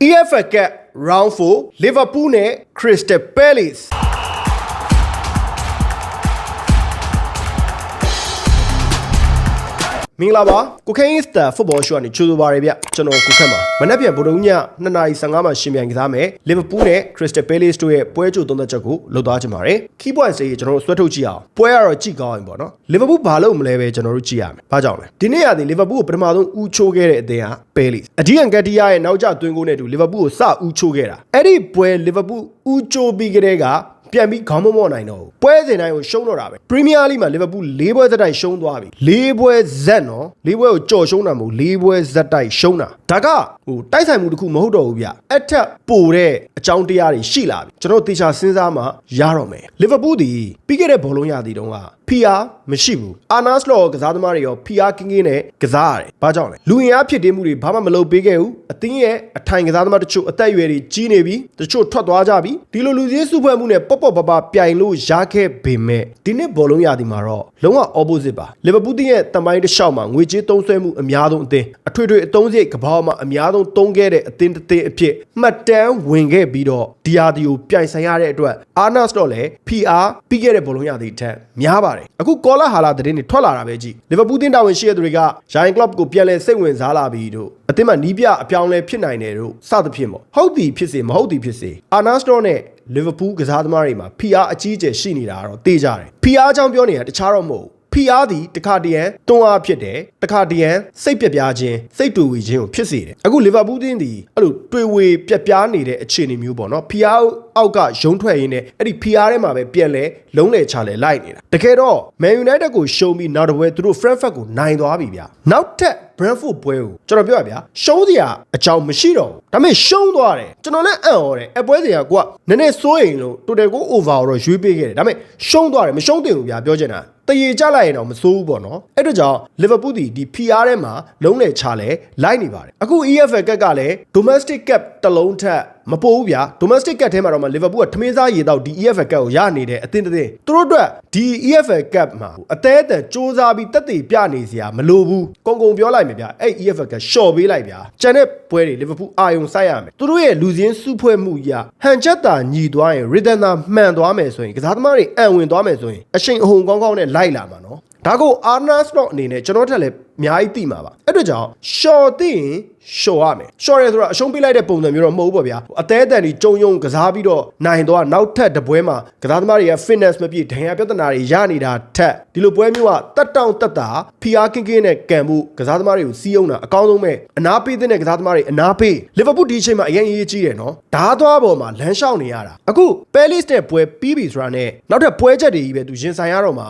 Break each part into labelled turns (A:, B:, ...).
A: EFL Round 4 Liverpool နဲ့ Crystal Palace မင်္ဂလာပါကိုခိုင်းစတာဖုတ်ဘောရှုကနေကြိုဆိုပါရဗျကျွန်တော်ကိုခက်ပါမနေ့ပြန်ဗုဒ္ဓည2:15မှာရှင်ပြန်ကစားမယ်လီဗာပူးနဲ့ခရစ္စတယ်ပဲလေစ်တို့ရဲ့ပွဲကြိုသုံးသက်ချက်ကိုလုပ်သွားချင်ပါတယ်ခီးပွိုင်စေးကျွန်တော်တို့ဆွဲထုတ်ကြည့်အောင်ပွဲကတော့ကြည့်ကောင်းရင်ပေါ့နော်လီဗာပူးဘာလို့မလဲပဲကျွန်တော်တို့ကြည့်ရမယ်ဘာကြောင့်လဲဒီနေ့ရာသီလီဗာပူးကိုပထမဆုံးဦးချိုးခဲ့တဲ့အသင်းဟာပဲလေစ်အဒီယန်ကက်တီယာရဲ့နောက်ကျသွင်းကိုနဲ့အတူလီဗာပူးကိုစဦးချိုးခဲ့တာအဲ့ဒီပွဲလီဗာပူးဦးချိုးပြီးကြတဲ့က ပြန်ပြီးခေါင်းမမော့နိုင်တော့ဘူးပွဲစဉ်တိုင်းကိုရှုံးတော့တာပဲပရီးမီးယားလိမှာလီဗာပူး၄ပွဲသက်တိုက်ရှုံးသွားပြီ၄ပွဲဇက်နော်၄ပွဲကိုကြော်ရှုံးတာမဟုတ်၄ပွဲဇက်တိုက်ရှုံးတာဒါကဟိုတိုက်ဆိုင်မှုတစ်ခုမဟုတ်တော့ဘူးဗျအထက်ပိုတဲ့အကြောင်းတရားတွေရှိလာပြီကျွန်တော်တေချာစဉ်းစားမှရတော့မယ်လီဗာပူးဒီပြီးခဲ့တဲ့ဘောလုံးရာသီတုန်းကဖီယာမရှိဘူးအာနာစလောကစားသမားတွေရောဖီယာကင်းကင်းနဲ့ကစားရတယ်ဘာကြောင့်လဲလူရင်အားဖြစ်တည်မှုတွေဘာမှမလုပ်ပေးခဲ့ဘူးအသင်းရဲ့အထိုင်ကစားသမားတချို့အသက်အရွယ်တွေကြီးနေပြီတချို့ထွက်သွားကြပြီဒီလိုလူစည်းစုဖွဲ့မှုနဲ့ပေါ့ပေါ့ပပပြိုင်လို့ရခဲ့ပေမဲ့ဒီနှစ်ဘောလုံးရာသီမှာတော့လုံးဝ opposite ပါလီဗာပူးတင်းရဲ့တမိုင်းတစ်လျှောက်မှာငွေကြေးသုံးစွဲမှုအများဆုံးအသင်းအထွေထွေအသုံးစရိတ်ကမ္ဘာမှာအများဆုံးသုံးခဲ့တဲ့အသင်းတစ်သင်းအဖြစ်မှတ်တမ်းဝင်ခဲ့ပြီးတော့ဒီယာဒီကိုပြိုင်ဆိုင်ရတဲ့အတွက်အာနာစတော့လည်း PR ပြီးခဲ့တဲ့ဘောလုံးရာသီထက်များပါတယ်အခုကောလာဟာလာသတင်းတွေထွက်လာတာပဲကြည့်လီဗာပူးတင်းတာဝန်ရှိတဲ့သူတွေကရိုင်ကလော့ကိုပြန်လဲစိတ်ဝင်စားလာပြီးတို့အသင်းမှာနီးပြအပြောင်းလဲဖြစ်နိုင်တယ်တို့စသဖြင့်ပေါ့ဟုတ်သည်ဖြစ်စေမဟုတ်သည်ဖြစ်စေအာနာစတော့နဲ့လီဗာပူးကစားသမားတွေမှာ PR အကြီးအကျယ်ရှိနေတာကတော့သိကြတယ် PR အကြောင်းပြောနေတာတခြားတော့မဟုတ်ဘူးဖိအားသည်တခါတရံတွန်းအားဖြစ်တယ်တခါတရံစိတ်ပြက်ပြားခြင်းစိတ်တူဝေခြင်းကိုဖြစ်စေတယ်အခုလီဗာပူးတင်းသည်အဲ့လိုတွေ့ဝေပြက်ပြားနေတဲ့အခြေအနေမျိုးပေါ့နော်ဖိအား အောက်ကရုံးထွက်ရင်းနဲ့အဲ့ဒီဖိအားထဲမှာပဲပြန်လဲလုံးလေချလဲလိုက်နေတာတကယ်တော့ Man United ကိုရှုံးပြီးနောက်တစ်ပွဲသူတို့ Frankfurt ကိုနိုင်သွားပြီဗျာနောက်ထပ် Brentford ပွဲကိုကျွန်တော်ပြောရဗျာရှုံးစရာအကြောင်းမရှိတော့ဘူးဒါပေမဲ့ရှုံးသွားတယ်ကျွန်တော်လည်းအံ့ဩတယ်အပွဲစရာကွာနည်းနည်းစိုးရင်လို့ total ကို over တော့ရွေးပေးခဲ့တယ်ဒါပေမဲ့ရှုံးသွားတယ်မရှုံးတင်ဘူးဗျာပြောချင်တာတရေကြလိုက်ရင်တော့မစိုးဘူးပေါ့နော်အဲ့တော့ကြောင့်လီဗာပူးဒီဒီ PR ထဲမှာလုံးလေချလဲလိုက်နေပါတယ်အခု EFL Cup ကလည်း domestic cup တစ်လုံးထက် မပိုဘူးဗျာ domestic cup ထဲမှာတော့မှလီဗာပူးကထမင်းစားရေတော့ဒီ EFL Cup ကိုရနေတဲ့အသင်းတစ်သင်းသူတို့အတွက်ဒီ EFL Cup မှာအသေးအတန်စ조사ပြီးတက်တည်ပြနေစရာမလိုဘူးကုံကုံပြောလိုက်မယ်ဗျာအဲ့ EFL Cup ရှော့ပေးလိုက်ဗျာကျန်တဲ့ပွဲတွေလီဗာပူးအာယုံစိုက်ရမယ်သူတို့ရဲ့လူစင်းစုဖွဲ့မှုရဟန်ချက်တာညီသွားရင် rhythm သာမှန်သွားမယ်ဆိုရင်ကစားသမားတွေအံဝင်သွားမယ်ဆိုရင်အချိန်အဟုန်ကောင်းကောင်းနဲ့လိုက်လာမှာနော်ဒါကို Arnas Slot အနေနဲ့ကျွန်တော်ထက်လည်း အများကြီးသိမှာပါအဲ့တော့ကြောင့်ရှော့သိရင်ရှော့ရမယ်ရှော့ရဲဆိုတော့အရှုံးပေးလိုက်တဲ့ပုံစံမျိုးတော့မဟုတ်ဘူးပေါ့ဗျာအသေးအတန်ကြီးကြုံယုံကစားပြီးတော့နိုင်တော့နောက်ထပ်တပွဲမှာကစားသမားတွေက fitness မပြည့်ဒဏ်ရာပြဿနာတွေရနေတာထက်ဒီလိုပွဲမျိုးကတက်တောင့်တက်တာဖိအားကင်းကင်းနဲ့ကန်မှုကစားသမားတွေကိုစီးအောင်တာအကောင်းဆုံးပဲအနာပေးတဲ့ကစားသမားတွေအနာပေးလီဗာပူးဒီအချိန်မှာအရင်ရေးကြီးတယ်နော်ဓားသွားပေါ်မှာလမ်းလျှောက်နေရတာအခုပဲလစ်နဲ့ပွဲပြီးပြီဆိုတာနဲ့နောက်ထပ်ပွဲချက်တွေကြီးပဲသူရင်ဆိုင်ရတော့မှာ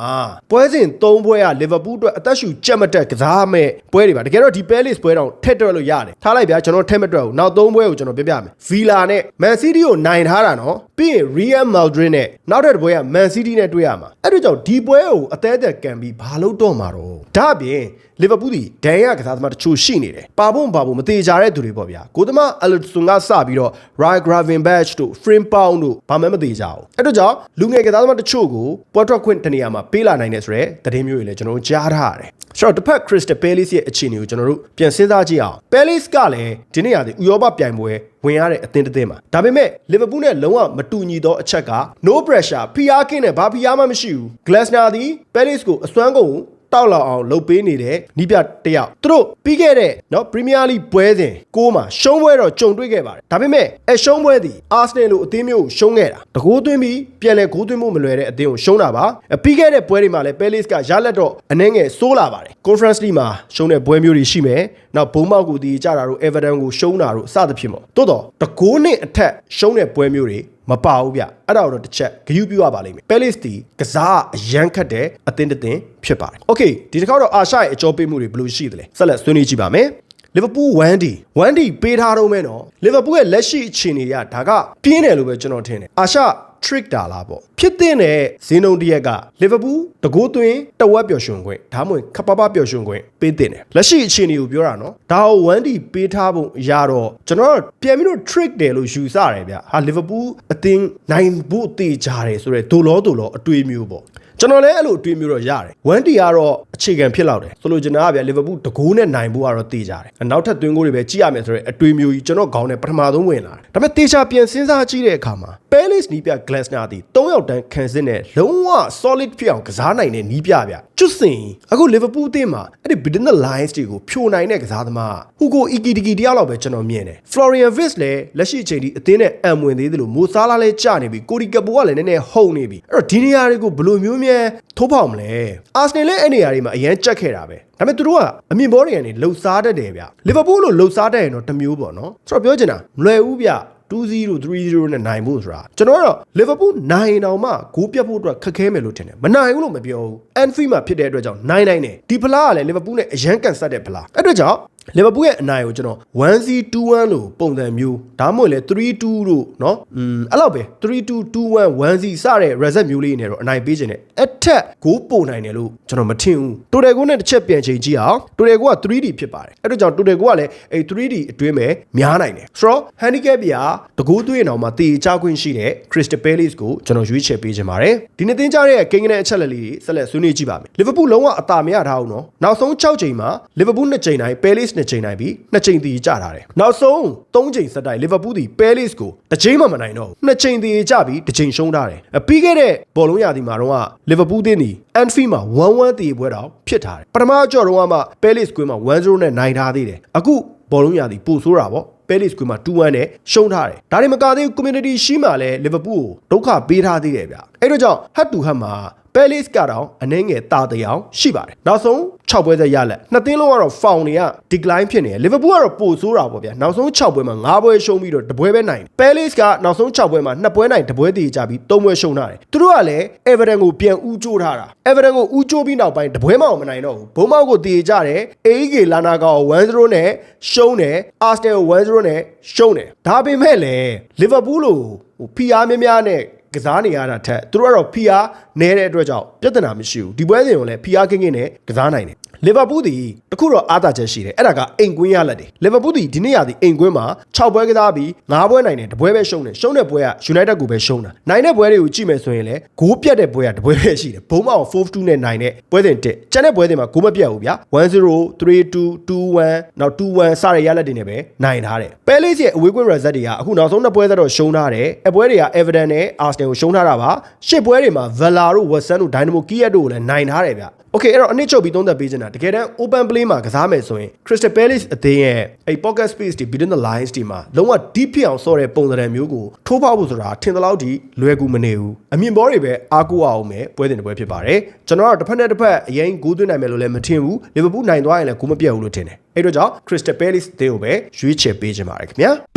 A: ပွဲစဉ်၃ပွဲကလီဗာပူးအတွက်အသက်ရှူကြက်မတက်ကစားမဲ့ပွဲတွေပါတကယ်တော့ဒီပဲလစ်ပွဲတော့ထက်တွက်လို့ရတယ်ထားလိုက်ဗျာကျွန်တော်ထက်မတွက်ဘူးနောက်၃ပွဲကိုကျွန်တော်ပြပြမယ်ဗီလာနဲ့မန်စီးတီးကိုနိုင်ထားတာနော်ပြီးရင်ရီယယ်မာဒရစ်နဲ့နောက်ထပ်တစ်ပွဲကမန်စီးတီးနဲ့တွေ့ရမှာအဲ့တို့ကြောင့်ဒီပွဲကိုအသေးအသက်ကန်ပြီးဘာလို့တော့မှာတော့ဒါအပြင်လီဗာပူးဒီဒန်ရကစားသမားတချို့ရှိနေတယ်ပါဖို့မပါဖို့မသေးကြတဲ့သူတွေပေါ့ဗျာကိုသမားအလက်ဆွန်ကစပြီးတော့ Ryan Gravenberch တို့ Frame Pound တို့ဘာမှမသေးကြဘူးအဲ့တို့ကြောင့်လူငယ်ကစားသမားတချို့ကိုပွဲထွက်ခွင့်တနေရာမှာပေးလာနိုင်တယ်ဆိုတော့သတင်းမျိုးတွေလည်းကျွန်တော်တို့ကြားထားရတယ်ဆိုတော့တစ်ဖက် Crystal Palace ရဲ့အခြေအနေကိုကျွန်တော်တို့ပြန်စဉ်းစားကြည့်အောင် Palace ကလည်းဒီနေ့ရာသီဥရောပပြိုင်ပွဲဝင်ရတဲ့အသင်းတစ်သင်းပါဒါပေမဲ့ Liverpool နဲ့လုံးဝမတူညီသောအချက်က no pressure ဖိအားကင်းနဲ့ဘာဖိအားမှမရှိဘူး Glasner သည် Palace ကိုအစွမ်းကုန် တောက်လောက်အောင်လှုပ်ပေးနေတဲ့နီးပြတယောက်သူတို့ပြီးခဲ့တဲ့เนาะပရီးမီးယားလိပွဲစဉ်ကိုမှာရှုံးပွဲတော့ကြုံတွေ့ခဲ့ပါတယ်ဒါပေမဲ့အဲရှုံးပွဲသည်အာဆနယ်လိုအသင်းမျိုးကိုရှုံးခဲ့တာတကိုးသွင်းပြီးပြန်လဲဂိုးသွင်းမှုမလွယ်တဲ့အသင်းကိုရှုံးတာပါအဲပြီးခဲ့တဲ့ပွဲတွေမှာလည်းပဲလစ်ကရလက်တော့အနှဲငယ်စိုးလာပါတယ် Conference League မှာရှုံးတဲ့ပွဲမျိုးတွေရှိမယ်နောက်ဘုံမောက်ကိုဒီကြတာတို့ Everton ကိုရှုံးတာတို့အစသဖြင့်ပေါ့တိုးတော့တကိုးနဲ့အထက်ရှုံးတဲ့ပွဲမျိုးတွေ မပါဘူးဗျအဲ့ဒါတော့တစ်ချက်ဂရုပြုရပါလိမ့်မယ် Palace တီကစားအရန်ခတ်တဲ့အသင်းတစ်သင်းဖြစ်ပါတယ် Okay ဒီတစ်ခါတော့အာရှရဲ့အကြောပေးမှုတွေဘယ်လိုရှိသလဲဆက်လက်ဆွေးနွေးကြည့်ပါမယ်လီဗာပူး 1D 1D ပေးထားတော့မယ်နော်လီဗာပူးရဲ့လက်ရှိအခြေအနေကဒါကပြင်းတယ်လို့ပဲကျွန်တော်ထင်တယ်အာရှ trick တာလားပေါ့ဖြစ်တဲ့နဲ့ဇင်းုံတရက်ကလီဗာပူးတကိုးသွင်းတဝက်ပျော်ရွှင်ခွင့်ဒါမှမဟုတ်ခပ်ပပပျော်ရွှင်ခွင့်ပေးတဲ့တယ်လက်ရှိအခြေအနေကိုပြောတာနော်ဒါကို 1D ပေးထားပုံရတော့ကျွန်တော်ပြန်ပြီးတော့ trick တယ်လို့ယူဆတယ်ဗျဟာလီဗာပူးအသင်းနိုင်ဖို့တည်ကြတယ်ဆိုတော့ဒိုလောဒိုလောအတွေ့မျိုးပေါ့ ကျွန်တော်လည်းအဲ့လိုအတွေးမျိုးတော့ရတယ်1တီကတော့အခြေခံဖြစ်လောက်တယ်ဆိုလိုချင်တာကဗျာလီဗာပူးတကိုးနဲ့နိုင်ဖို့ကတော့တေးကြတယ်နောက်ထပ်သွင်းကိုတွေပဲကြည့်ရမယ်ဆိုတော့အတွေးမျိုးကြီးကျွန်တော်ခေါင်းနဲ့ပထမဆုံးဝင်လာတယ်ဒါပေမဲ့တေချာပြန်စဉ်းစားကြည့်တဲ့အခါမှာ Palace နီးပြ Glasner တီ3ယောက်တန်းခံစစ်နဲ့လုံးဝ solid ဖြစ်အောင်ကစားနိုင်တဲ့နီးပြဗျကျွတ်စင်အခု Liverpool အသင်းမှာအဲ့ဒီ between the lines တွေကိုဖြိုနိုင်တဲ့ကစားသမားဟူကို Ikitiki တယောက်လောက်ပဲကျွန်တော်မြင်တယ် Florian Wirtz လည်းလက်ရှိအချိန်ထိအသင်းနဲ့အံဝင်သေးတယ်လို့မိုဆာလာလည်းကြာနေပြီကိုရီကပိုကလည်းနည်းနည်းဟုန်နေပြီအဲ့တော့ဒီနေရာတွေကိုဘယ်လိုမျိုးများထိုးပေါက်မလဲအာဆနယ်လည်းအဲ့နေရာတွေမှာအရန်ကြက်ခဲ့တာပဲဒါပေမဲ့သူတို့ကအမြင်ဘောတွေကနေလှုပ်ရှားတတ်တယ်ဗျလီဗာပူးလို့လှုပ်ရှားတတ်ရင်တော့တစ်မျိုးပေါ့နော်ဆိုတော့ပြောချင်တာမလွယ်ဘူးဗျ2-0 3-0နဲ့နိုင်ဖို့ဆိုတာကျွန်တော်ကတော့လီဗာပူးနိုင်တောင်မှဂိုးပြတ်ဖို့အတွက်ခက်ခဲမယ်လို့ထင်တယ်မနိုင်ဘူးလို့မပြောဘူးအန်ဖီမှာဖြစ်တဲ့အတွက်ကြောင့်နိုင်နိုင်တယ်ဒီဖလားကလည်းလီဗာပူးနဲ့အရန်ကန်ဆက်တဲ့ဖလားအဲ့အတွက်ကြောင့် လီဗာပူးရဲ့အနိုင်ကိုကျွန်တော် 1-2-1လို့ပုံစံမျိုးဒါမှမဟုတ်လေ3-2လို့เนาะอืมအဲ့လောက်ပဲ3-2-2-1 1-0စတဲ့ reset မျိုးလေးနဲ့တော့အနိုင်ပေးခြင်းနဲ့အထက်ဂိုးပုံနိုင်တယ်လို့ကျွန်တော်မထင်ဘူးတိုတယ်ကိုနဲ့တစ်ချက်ပြန်ချိန်ကြည့်အောင်တိုတယ်ကိုက 3D ဖြစ်ပါတယ်အဲ့တော့ကြောင့်တိုတယ်ကိုကလည်းအဲ့ 3D အတွင်းပဲများနိုင်တယ်ဆိုတော့ handicap ပြတကူသွေးအောင်မှာတေချခွင့်ရှိတဲ့ Crystal Palace ကိုကျွန်တော်ရွေးချယ်ပေးခြင်းပါတယ်ဒီနေ့တင်ကြတဲ့ကိန်းကနေအချက်လက်လေးတွေဆက်လက်ဆွေးနွေးကြည့်ပါမယ်လီဗာပူးလုံးဝအသာမရထားဘူးနော်နောက်ဆုံး6ချိန်မှာလီဗာပူး2ချိန်တိုင်း Palace 2ချိန်တိုင်းပြီး2ချိန်တီကြထားတယ်နောက်ဆုံး3ချိန်ဆက်တိုက်လီဗာပူးဒီ Palace ကိုတစ်ချိန်မှမနိုင်တော့ဘူး2ချိန်တီကြပြီးတစ်ချိန်ရှုံးထားတယ်ပြီးခဲ့တဲ့ဘောလုံးရာသီမှာတော့လီဗာပူးတင်းဒီ Anfield မှာ1-1တီပွဲတော့ဖြစ်ထားတယ်ပထမကြော်တော့မှ Palace ကွင်းမှာ1-0နဲ့နိုင်ထားသေးတယ်အခုဘောလုံးရာသီပို့ဆိုးတာပေါ့ Palace ကွင်းမှာ2-1နဲ့ရှုံးထားတယ်ဒါတွေမကသေးဘူး community ရှိမှလည်း Liverpool ကိုဒုက္ခပေးထားသေးတယ်ဗျအဲ့တော့ကြောင့် head to head မှာ Palace ကတော့အနှဲငယ်တာတရားရှိပါတယ်နောက်ဆုံး6ပွဲသက်ရလက်နှစ်သင်းလုံးကတော့ foul တွေက decline ဖြစ်နေတယ် Liverpool ကတော့ပိုဆိုးတာပေါ့ဗျာနောက်ဆုံး6ပွဲမှာ9ပွဲရှုံးပြီးတော့တပွဲပဲနိုင် Palace ကနောက်ဆုံး6ပွဲမှာ2ပွဲနိုင်တပွဲတည်ကြပြီး3ပွဲရှုံးထားတယ်သူတို့ကလည်း Everton ကိုပြန်ဦးကျိုးထားတာ Everton ကိုဦးကျိုးပြီးနောက်ပိုင်းတပွဲမှမနိုင်တော့ဘူးဘုံမောက်ကိုတည်ကြတယ် AEK လာနာကော1-0နဲ့ရှုံးတယ် Arsenal ကို1-0နဲ့ရှုံးတယ်ဒါပေမဲ့လည်း Liverpool လို့ဟိုဖီအားများများနဲ့ ကစားနေရတာထက်သူတို့ကတော့ဖီအားနဲတဲ့အတွက်ကြောင့်ပြဿနာမရှိဘူးဒီပွဲစဉ်ကိုလည်းဖီအားကင်းကင်းနဲ့ကစားနိုင်တယ်လီဗာပူးဒီတခုတော့အားသာချက်ရှိတယ်အဲ့ဒါကအိမ်ကွင်းရလက်တယ်လီဗာပူးဒီဒီနေ့ရသည်အိမ်ကွင်းမှာ6ပွဲကစားပြီး9ပွဲနိုင်တယ်တပွဲပဲရှုံးတယ်ရှုံးတဲ့ပွဲက United ကိုပဲရှုံးတာနိုင်တဲ့ပွဲတွေကိုကြည့်မယ်ဆိုရင်လည်းဂိုးပြတ်တဲ့ပွဲကတပွဲပဲရှိတယ်ဘုံမောင်4-2နဲ့နိုင်တဲ့ပွဲစဉ်တက်ကျန်တဲ့ပွဲစဉ်မှာဂိုးမပြတ်ဘူးဗျာ1-0 3-2 2-1နောက်2-1စတဲ့ရလက်တွေနဲ့ပဲနိုင်ထားတယ်ပဲလေးရဲ့အဝေးကွင်း result တွေကအခုနောက်ဆုံးနှစ်ပွဲသက်တော့ရှုံးထားတယ်အပွဲတွေက Everton နဲ့ Arsenal ကိုရှုံးထားတာပါရှစ်ပွဲတွေမှာ Villa တို့ Watson တို့ Dynamo Kiev တို့ကိုလည်းနိုင်ထားတယ်ဗျ။ Okay အဲ့တော့အနည်းချုပ်ပြီးသုံးသပ်ပေးချင်တာတကယ်တမ်း open play မှာကစားမယ်ဆိုရင် Crystal Palace အသင်းရဲ့အဲ့ pocket space တွေ between the lines တွေမှာလုံးဝ deep ဖြစ်အောင်ဆော့တဲ့ပုံစံမျိုးကိုထိုးဖောက်ဖို့ဆိုတာထင်သလောက်ထိလွယ်ကူမနေဘူး။အမြင်ဘောတွေပဲအားကိုးအောင်ပဲပွဲတင်တဲ့ပွဲဖြစ်ပါတယ်။ကျွန်တော်ကတော့တစ်ဖက်နဲ့တစ်ဖက်အရင်ဂိုးသွင်းနိုင်မယ်လို့လည်းမထင်ဘူး။ Liverpool နိုင်သွားရင်လည်းဂိုးမပြတ်ဘူးလို့ထင်တယ်။အဲ့တော့ကြောင့် Crystal Palace အသင်းကိုပဲရွေးချယ်ပေးချင်ပါတယ်ခင်ဗျာ။